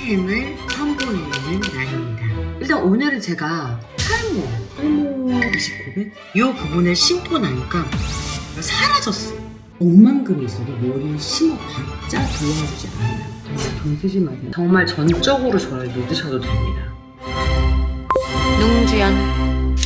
케어템을 선보이는 날입니다. 일단 오늘은 제가 탈모, 탈모 29배? 이 부분을 심고 나니까 사라졌어. 억만금이 있어도 머리에 심어봤자 도와주지 않아요. 정말 돈 쓰지 마세요. 정말 전적으로 저를 믿으셔도 됩니다. 농주연.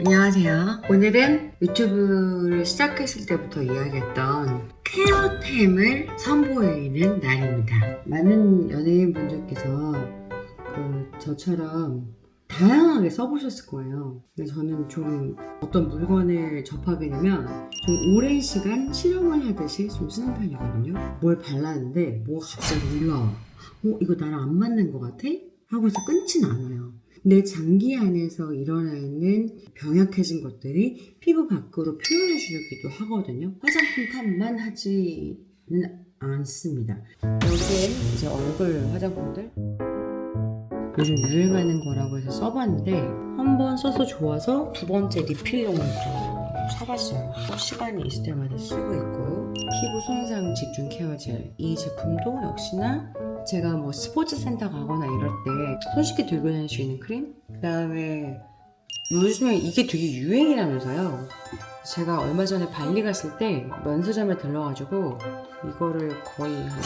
안녕하세요. 오늘은 유튜브를 시작했을 때부터 이야기했던 케어템을 선보이는 날입니다. 많은 연예인 분들께서 그 저처럼 다양하게 써보셨을 거예요. 근데 저는 좀 어떤 물건을 접하게 되면 좀 오랜 시간 실험을 하듯이 좀 쓰는 편이거든요. 뭘 발랐는데 뭐가 갑자기 올라와. 어, 이거 나랑 안 맞는 것 같아? 하고서 끊진 않아요. 내 장기 안에서 일어나 있는 병약해진 것들이 피부 밖으로 표현해 주기도 하거든요. 화장품 탓만 하지는 않습니다. 여기에 이제 얼굴 화장품들 요즘 유행하는 거라고 해서 써봤는데 한 번 써서 좋아서 두 번째 리필용으로 사봤어요. 시간이 있을 때마다 쓰고 있고요. 피부 손상 집중 케어 젤. 이 제품도 역시나 제가 뭐 스포츠 센터 가거나 이럴 때 손쉽게 들고 다닐 수 있는 크림? 그 다음에 요즘에 이게 되게 유행이라면서요. 제가 얼마 전에 발리 갔을 때 면세점에 들러가지고 이거를 거의 한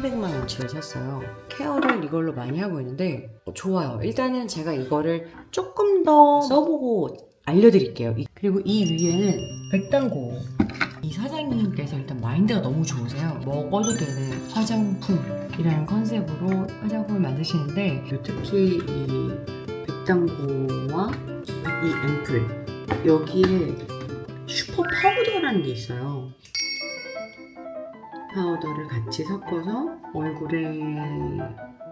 2, 300만 원치를 샀어요. 케어를 이걸로 많이 하고 있는데 좋아요. 일단은 제가 이거를 조금 더 써보고 알려드릴게요. 이- 그리고 이 위에는 백당고 이 사장님께서 일단 마인드가 너무 좋으세요. 먹어도 되는 화장품이라는 컨셉으로 화장품을 만드시는데 특히 이 백당고와 이 앰플 여기에 슈퍼 파우더라는 게 있어요. 파우더를 같이 섞어서 얼굴에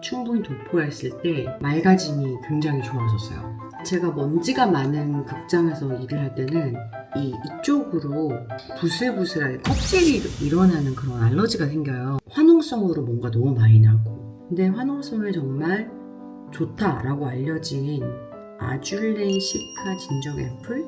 충분히 도포했을 때 맑아짐이 굉장히 좋아졌어요. 제가 먼지가 많은 극장에서 일을 할 때는 이 이쪽으로 부슬부슬하게 껍질이 일어나는 그런 알러지가 생겨요. 화농성으로 뭔가 너무 많이 나고. 근데 화농성에 정말 좋다라고 알려진 아줄레이 시카 진정 앰플?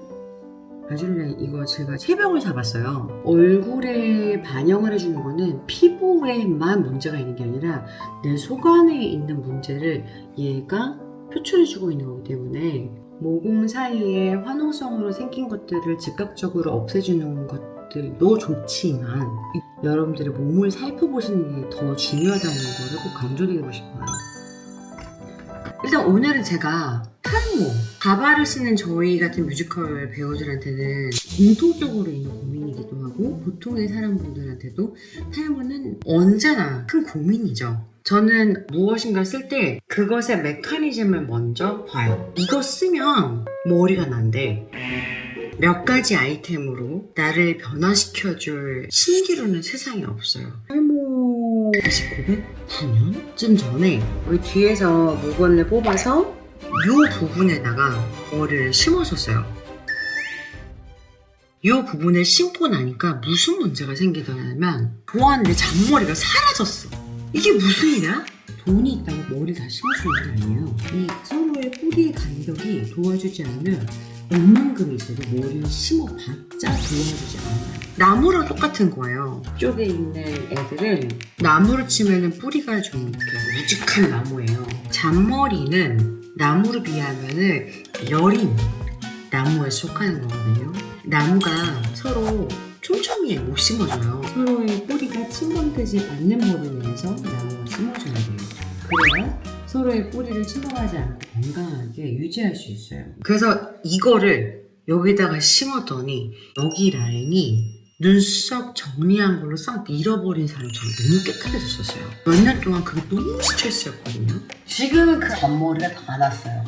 아줄레 이거 제가 세 병을 사봤어요. 얼굴에 반영을 해주는 거는 피부에만 문제가 있는 게 아니라 내 속 안에 있는 문제를 얘가 표출해주고 있는 거기 때문에 모공 사이에 화농성으로 생긴 것들을 즉각적으로 없애주는 것들도 좋지만 이- 여러분들의 몸을 살펴보시는 게 더 중요하다는 거를 꼭 강조드리고 싶어요. 일단 오늘은 제가 탈모, 가발을 쓰는 저희 같은 뮤지컬 배우들한테는 공통적으로 있는 고민이기도 하고 보통의 사람분들한테도 탈모는 언제나 큰 고민이죠. 저는 무엇인가 쓸 때 그것의 메커니즘을 먼저 봐요. 이거 쓰면 머리가 난대. 몇 가지 아이템으로 나를 변화시켜줄 신기루는 세상에 없어요. 탈모 1909년쯤 전에 여기 뒤에서 물건을 뽑아서 이 부분에다가 머리를 심어줬어요. 이 부분을 심고 나니까 무슨 문제가 생기더냐면 좋아하는데 잔머리가 사라졌어. 이게 무슨 일이야? 돈이 있다고 머리 다 심어주는 게 아니에요. 이 서로의 뿌리의 간격이 도와주지 않으면 얼만큼이 있어도 머리를 심어봤자 도와주지 않아요. 나무랑 똑같은 거예요. 이쪽에 있는 애들은 나무로 치면은 뿌리가 좀 이렇게 우직한 나무예요. 잔머리는 나무로 비하면은 여린 나무에 속하는 거거든요. 나무가 서로 촘촘히 못 심어줘요. 서로의 뿌리가 침범되지 않는 범위 내에서 나무가 심어줘야 돼요. 그래야 서로의 뿌리를 침범하지 않고 건강하게 유지할 수 있어요. 그래서 이거를 여기다가 심었더니 여기 라인이 눈썹 정리한 걸로 싹 밀어버린 사람처럼 너무 깨끗해졌었어요. 몇 년 동안 그게 너무 스트레스였거든요. 지금은 그 잔머리가 다 났어요.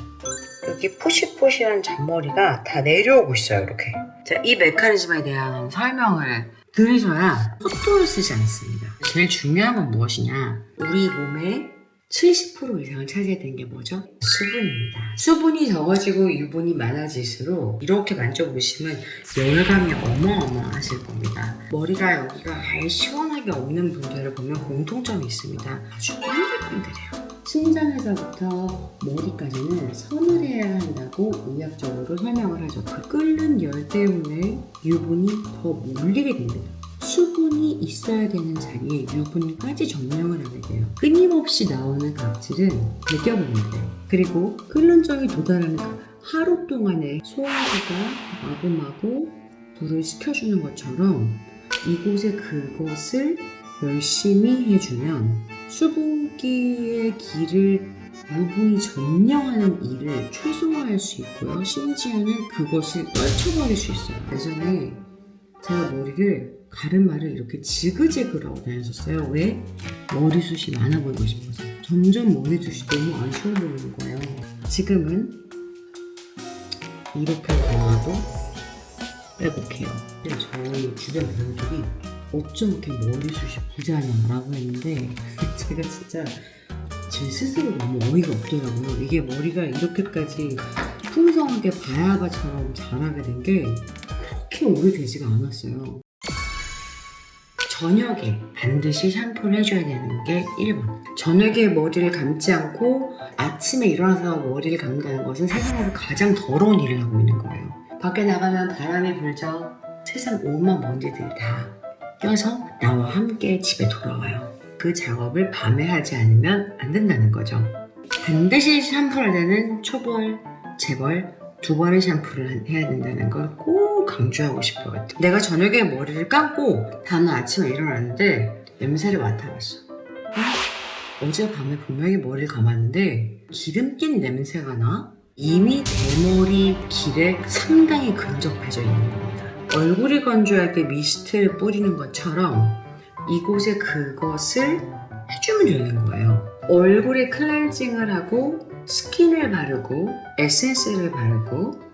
여기 푸시푸시한 잔머리가 다 내려오고 있어요, 이렇게. 자, 이 메커니즘에 대한 설명을 들으셔야 헛돈을 쓰지 않습니다. 제일 중요한 건 무엇이냐? 우리 몸의 70% 이상을 차지하는 게 뭐죠? 수분입니다. 수분이 적어지고 유분이 많아질수록 이렇게 만져보시면 열감이 어마어마하실 겁니다. 머리가 여기가 아예 시원하게 없는 분들을 보면 공통점이 있습니다. 아주 뺀들뺀들해요. 심장에서부터 머리까지는 서늘해야 한다고 의학적으로 설명을 하죠. 그 끓는 열 때문에 유분이 더 몰리게 됩니다. 수분이 있어야 되는 자리에 유분까지 점령을 하게 돼요. 끊임없이 나오는 각질은 돼요. 그리고 끓는 정이 도달하는 그 하루 동안에 소화기가 마구마구 불을 식혀주는 것처럼 이곳에 그것을 열심히 해주면 수분기의 길을 유분이 점령하는 일을 최소화할 수 있고요. 심지어는 그것을 떨쳐버릴 수 있어요. 예전에 제가 머리를 가르마를 이렇게 지그재그로 다녔었어요. 왜? 머리숱이 많아 보이고 싶어서. 점점 머리숱이 너무 안 좋아 보이는 거예요. 지금은 이렇게 다녀도 빼곡해요. 저희 주변 배우들이 어쩜 이렇게 머리숱이 부자냐라고 했는데 제가 진짜 제 스스로 너무 어이가 없더라고요. 이게 머리가 이렇게까지 풍성하게 바야바처럼 자라게 된 게 그렇게 오래되지가 않았어요. 저녁에 반드시 샴푸를 해줘야 되는 게 1번. 저녁에 머리를 감지 않고 아침에 일어나서 머리를 감는다는 것은 세상에서 가장 더러운 일을 하고 있는 거예요. 밖에 나가면 바람이 불죠. 세상 오만 먼지들이 다 껴서 나와 함께 집에 돌아와요. 그 작업을 밤에 하지 않으면 안 된다는 거죠. 반드시 샴푸를 내는 초벌, 재벌 두 번의 샴푸를 해야 된다는 걸꼭 강조하고 싶어요. 내가 저녁에 머리를 감고 다음날 아침에 일어났는데 냄새를 맡아봤어. 어? 어젯밤에 분명히 머리를 감았는데 기름 낀 냄새가 나? 이미 대머리 길에 상당히 근접해져 있는 겁니다. 얼굴이 건조할 때 미스트를 뿌리는 것처럼 이곳에 그것을 해주면 되는 거예요. 얼굴에 클렌징을 하고 스킨을 바르고 에센스를 바르고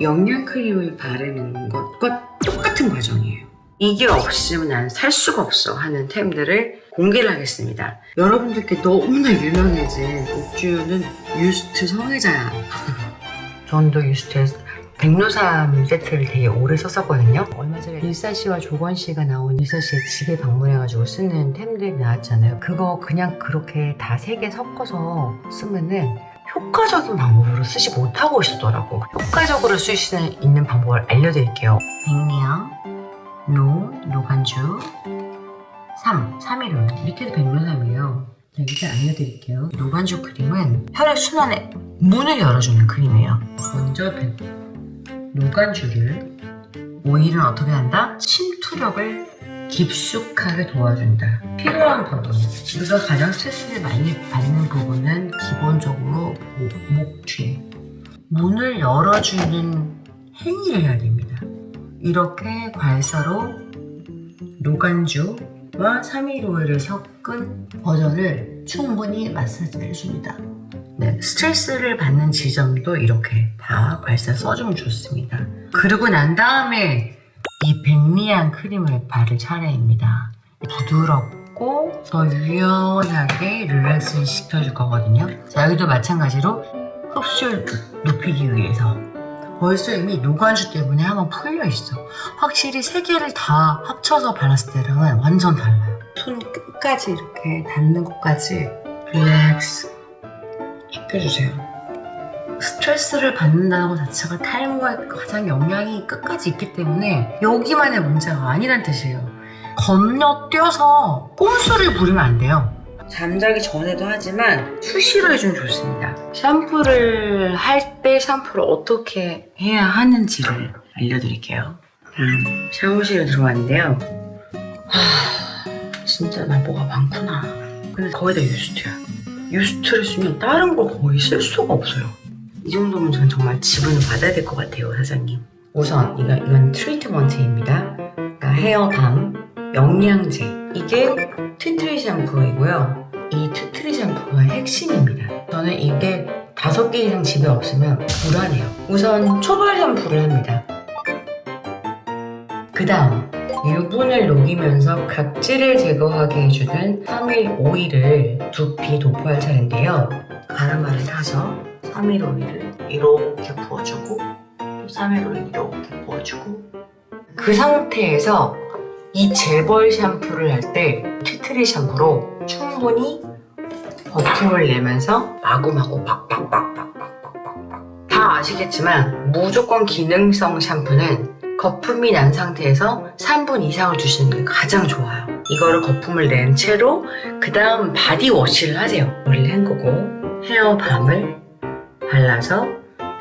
영양 크림을 바르는 것과 똑같은 과정이에요. 이게 없으면 난 살 수가 없어 하는 템들을 공개를 하겠습니다. 여러분들께 너무나 유명해진 옥주유는 유스트 성애자야. 전도 유스트에서 백로삼 세트를 되게 오래 썼었거든요. 얼마 전에 일사 씨와 조건 씨가 나온 일사 씨의 집에 방문해가지고 쓰는 템들이 나왔잖아요. 그거 그냥 그렇게 다 세 개 섞어서 쓰면은 효과적인 방법으로 쓰지 못하고 있었더라고. 효과적으로 쓸 수 있는 방법을 알려드릴게요. 백리향, 노, 노간주, 3, 3일은 밑에도 백로삼이에요. 네, 일단 알려드릴게요. 노간주 크림은 혈액 순환에 문을 열어주는 크림이에요. 먼저 백, 노간주를 오일은 어떻게 한다? 침투력을 깊숙하게 도와준다. 필요한 부분. 우리가 가장 스트레스를 많이 받는 부분은 기본적으로 목, 목 뒤에. 문을 열어주는 행위를 해야 됩니다. 이렇게 괄사로 노간주와 3일 오일을 섞은 버전을 충분히 마사지를 해줍니다. 네, 스트레스를 받는 지점도 이렇게 다 괄사 써주면 좋습니다. 그러고 난 다음에 이 백리향 크림을 바를 차례입니다. 부드럽고 더 유연하게 릴렉스 시켜줄 거거든요. 자, 여기도 마찬가지로 흡수율 높이기 위해서 벌써 이미 노간주 때문에 한번 풀려 있어. 확실히 세 개를 다 합쳐서 발랐을 때랑은 완전 달라요. 손 끝까지 이렇게 닿는 곳까지 릴렉스 시켜주세요. 스트레스를 받는다는 것 자체가 탈모에 가장 영향이 끝까지 있기 때문에 여기만의 문제가 아니란 뜻이에요. 건너뛰어서 꼼수를 부리면 안 돼요. 잠자기 전에도 하지만 수시로 해주면 좋습니다. 샴푸를 할 때 샴푸를 어떻게 해야 하는지를 알려드릴게요. 다음 샤워실에 들어왔는데요. 하, 진짜 나 뭐가 많구나. 근데 거의 다 유스트야. 유스트를 쓰면 다른 걸 거의 쓸 수가 없어요. 이 정도면 저는 정말 지분을 받아야 될 것 같아요, 사장님. 우선 이거, 이건 트리트먼트입니다. 그러니까 헤어밤, 영양제. 이게 트트리 샴푸이고요. 이 트트리 샴푸가 핵심입니다. 저는 이게 다섯 개 이상 집에 없으면 불안해요. 우선 초벌 샴푸를 합니다. 그 다음 유분을 녹이면서 각질을 제거하게 해주는 3일 오일을 두피 도포할 차례인데요. 가르마를 타서 3일 오일을 이렇게 부어주고 또 3일 오일 이렇게 부어주고 그 상태에서 이 재벌 샴푸를 할 때 티트리 샴푸로 충분히 버팀을 내면서 마구마구 빡빡빡빡빡빡빡 다 아시겠지만 무조건 기능성 샴푸는 거품이 난 상태에서 3분 이상을 두시는 게 가장 좋아요. 이거를 거품을 낸 채로 그 다음 바디워시를 하세요. 머리를 헹구고 헤어밤을 발라서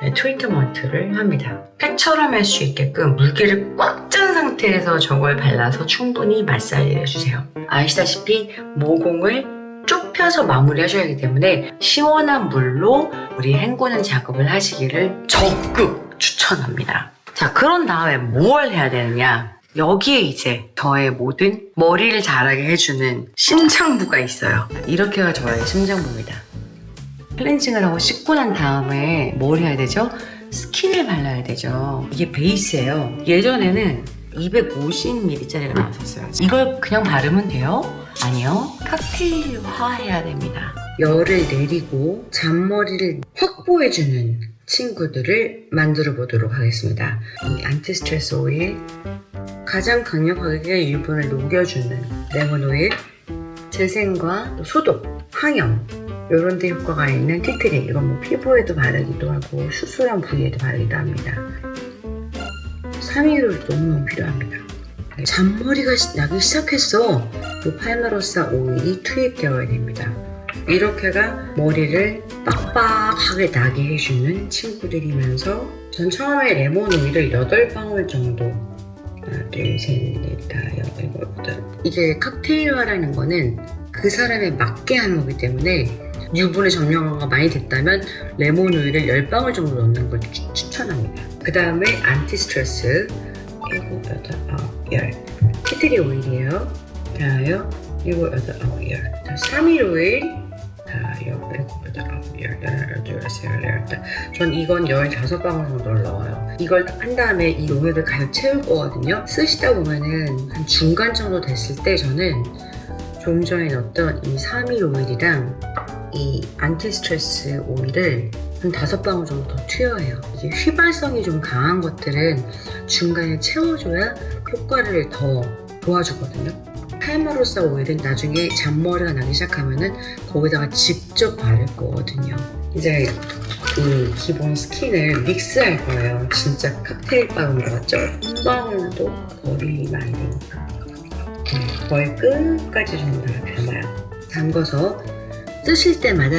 네, 트리트먼트를 합니다. 팩처럼 할 수 있게끔 물기를 꽉 짠 상태에서 저걸 발라서 충분히 마사지를 해주세요. 아시다시피 모공을 좁혀서 마무리하셔야 하기 때문에 시원한 물로 우리 헹구는 작업을 하시기를 적극 추천합니다. 자, 그런 다음에 뭘 해야 되느냐? 여기에 이제 저의 모든 머리를 자라게 해주는 심장부가 있어요. 이렇게가 저의 심장부입니다. 클렌징을 하고 씻고 난 다음에 뭘 해야 되죠? 스킨을 발라야 되죠. 이게 베이스예요. 예전에는 250ml짜리가 나왔었어요. 이걸 그냥 바르면 돼요? 아니요. 칵테일화 해야 됩니다. 열을 내리고 잔머리를 확보해주는 친구들을 만들어 보도록 하겠습니다. 이 안티 스트레스 오일, 가장 강력하게 유분을 녹여주는 레몬 오일, 재생과 또 소독, 항염 이런 데 효과가 있는 티트리 이건 뭐 피부에도 바르기도 하고 수술한 부위에도 바르기도 합니다. 3일을 너무너무 필요합니다. 잔머리가 시- 나기 시작했어. 이 팔마로사 오일이 투입되어야 됩니다. 이렇게가 머리를 빡빡하게 나게 해주는 친구들이면서 전 처음에 레몬 오일을 8방울 정도 하나 둘셋넷 다섯 일곱 여덟 이게 칵테일화라는 거는 그 사람에 맞게 하는 거기 때문에 유분의 점령화가 많이 됐다면 레몬 오일을 10방울 정도 넣는 걸 추, 추천합니다. 그 다음에 안티 스트레스 일곱 여덟 아홉 열 티트리 오일이에요. 다요 일곱 여덟 아홉 열 자, 3일 오일 다요 일곱 여덟 아홉 열 하나 둘셋 넷전 이건 15방울 정도를 넣어요. 이걸 한 다음에 이 오일을 가득 채울 거거든요. 쓰시다 보면은 한 중간 정도 됐을 때 저는 좀 전에 넣었던 이 3일 오일이랑 이 안티 스트레스 오일을 한 다섯 방울 정도 더 투여해요. 이게 휘발성이 좀 강한 것들은 중간에 채워줘야 효과를 더 도와주거든요. 칼마로사 오일은 나중에 잔머리가 나기 시작하면은 거기다가 직접 바를 거거든요. 이제 이 기본 스킨을 믹스할 거예요. 진짜 칵테일 바운 것 같죠? 한 방울도 거리 많이. 네, 거의 끝까지 좀다 담아요. 담궈서 뜨실 때마다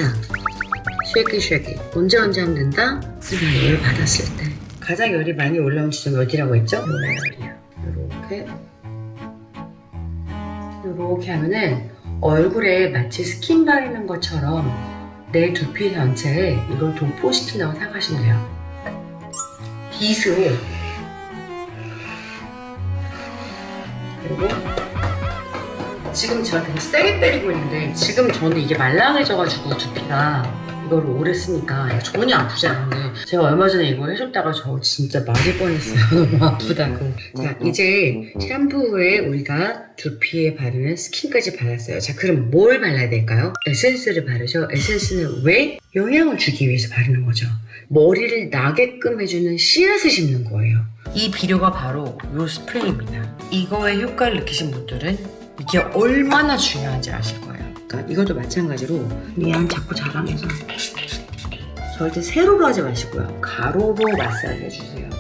쉐기 쉐기 언제 언제 하면 된다? 내가 열 받았을 때. 가장 열이 많이 올라온 지점이 어디라고 했죠? 이렇게 이렇게. 하면은 얼굴에 마치 스킨 바르는 것처럼 내 두피 전체에 이걸 도포시킨다고 생각하시면 돼요. 빗으로 그리고 지금 제가 되게 세게 때리고 있는데 지금 저는 이게 말랑해져가지고 두피가 이거를 오래 쓰니까 전혀 아프지 않은데 제가 얼마 전에 이거 해줬다가 저 진짜 맞을 뻔했어요. 너무 아프다고. 자 이제 샴푸에 우리가 두피에 바르는 스킨까지 발랐어요. 자 그럼 뭘 발라야 될까요? 에센스를 바르죠. 에센스는 왜? 영향을 주기 위해서 바르는 거죠. 머리를 나게끔 해주는 씨앗을 심는 거예요. 이 비료가 바로 이 스프레이입니다. 이거의 효과를 느끼신 분들은 이게 얼마나 중요한지 아실 거예요. 그러니까 이것도 마찬가지로 미안 자꾸 자랑해서 절대 세로로 하지 마시고요. 가로로 마사지 해주세요.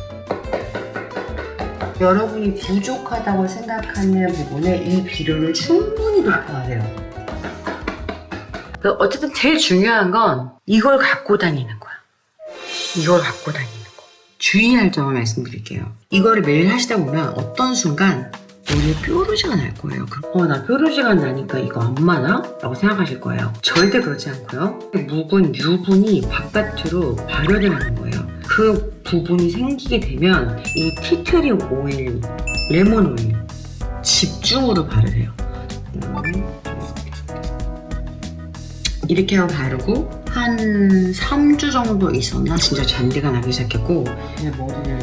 여러분이 부족하다고 생각하는 부분에 이 비료를 충분히 도포하세요. 그 어쨌든 제일 중요한 건 이걸 갖고 다니는 거야. 이걸 갖고 다니는 거. 주의할 점을 말씀드릴게요. 이거를 매일 하시다 보면 어떤 순간 머리에 뾰루지가 날 거예요. 어, 나 뾰루지가 나니까 이거 안 많아? 라고 생각하실 거예요. 절대 그렇지 않고요. 묵은 유분이 바깥으로 발효되는 거예요. 그 부분이 생기게 되면 이 티트리 오일, 레몬 오일 집중으로 바르래요. 음. 이렇게 하고 바르고 한 3주 정도 있었나 진짜 잔디가 나기 시작했고 그냥 머리를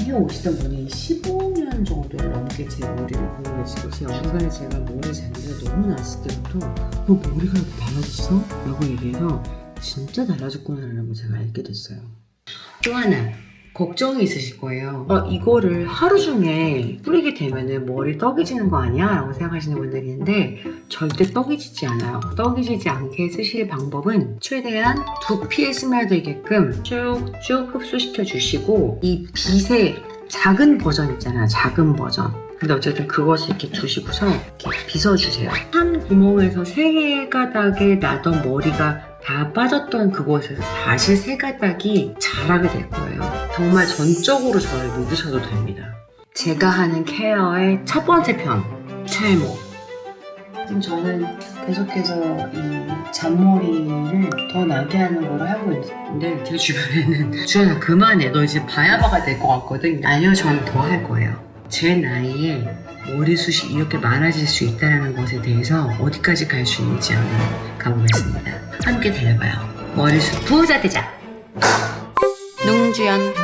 해 오시던 분이 15 년 정도를 넘게 제 머리를 보고 계시고 중간에 제가 머리 잔디가 너무 났을 때부터 너 머리가 이렇게 달라졌어? 라고 얘기해서 진짜 달라졌구나라는 걸 제가 알게 됐어요 또 하나 걱정이 있으실 거예요 어, 이거를 하루 중에 뿌리게 되면은 머리 떡이 지는 거 아니야? 라고 생각하시는 분들이 있는데 절대 떡이 지지 않아요 떡이 지지 않게 쓰실 방법은 최대한 두피에 스며들게끔 쭉쭉 흡수시켜 주시고 이 빗에 작은 버전 있잖아 작은 버전. 근데 어쨌든 그것을 이렇게 두시고서 이렇게 빗어주세요. 한 구멍에서 세 가닥에 나던 머리가 다 빠졌던 그곳에서 다시 세 가닥이 자라게 될 거예요. 정말 전적으로 저를 믿으셔도 됩니다. 제가 하는 케어의 첫 번째 편 탈모 지금 저는 계속해서 이 잔머리를 더 나게 하는 걸 하고 있는데 제 주변에는 주연아 그만해. 너 이제 바야바가 될 것 같거든. 아니요 전더할 거예요. 제 나이에 머리숱이 이렇게 많아질 수 있다는 것에 대해서 어디까지 갈 수 있는지 한번 가보겠습니다. 함께 달려봐요. 머리숱 부자 되자. 농주연